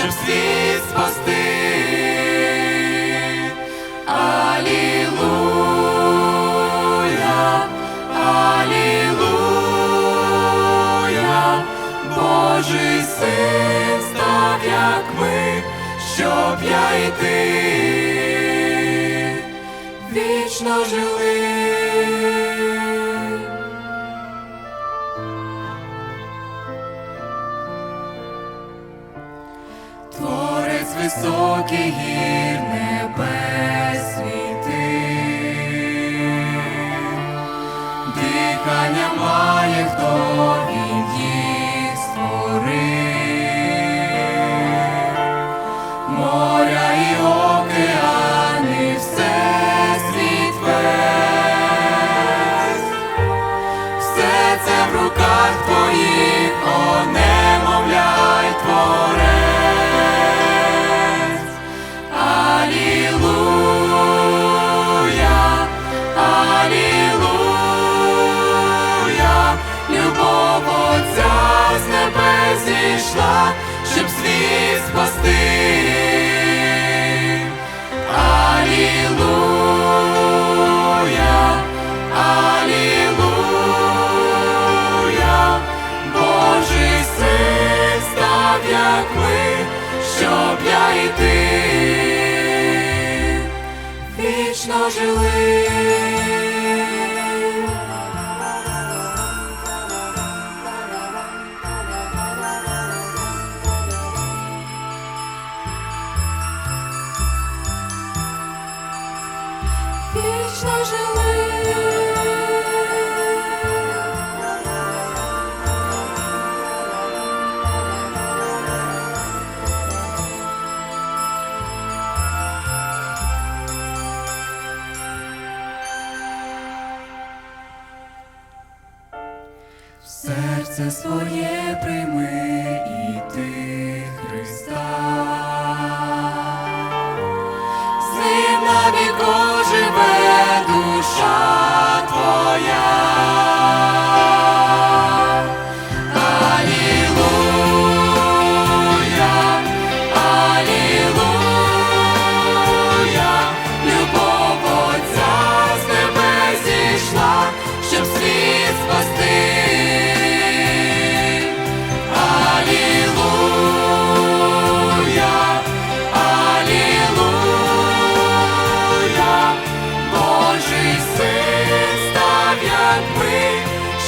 щоб світ спасти. Алілуя, Алілуя, Божий син став, як ми, щоб я і ти вічно жили. Високий гір світи, дихання має, хто зійшла, щоб світ спасти. Алілуя, Алілуя, Божий син став, як ми, щоб я і ти вічно жили. Вічно жили. Серце своє прийми і ти твоя.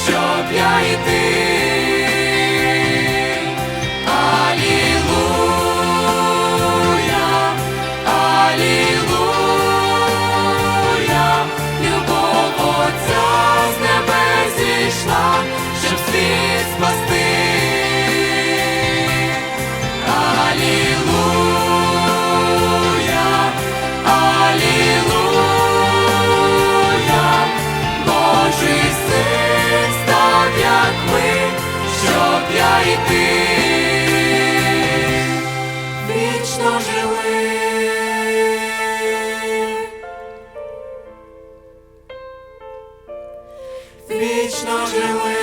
Щоб я і ти. Вічно жили.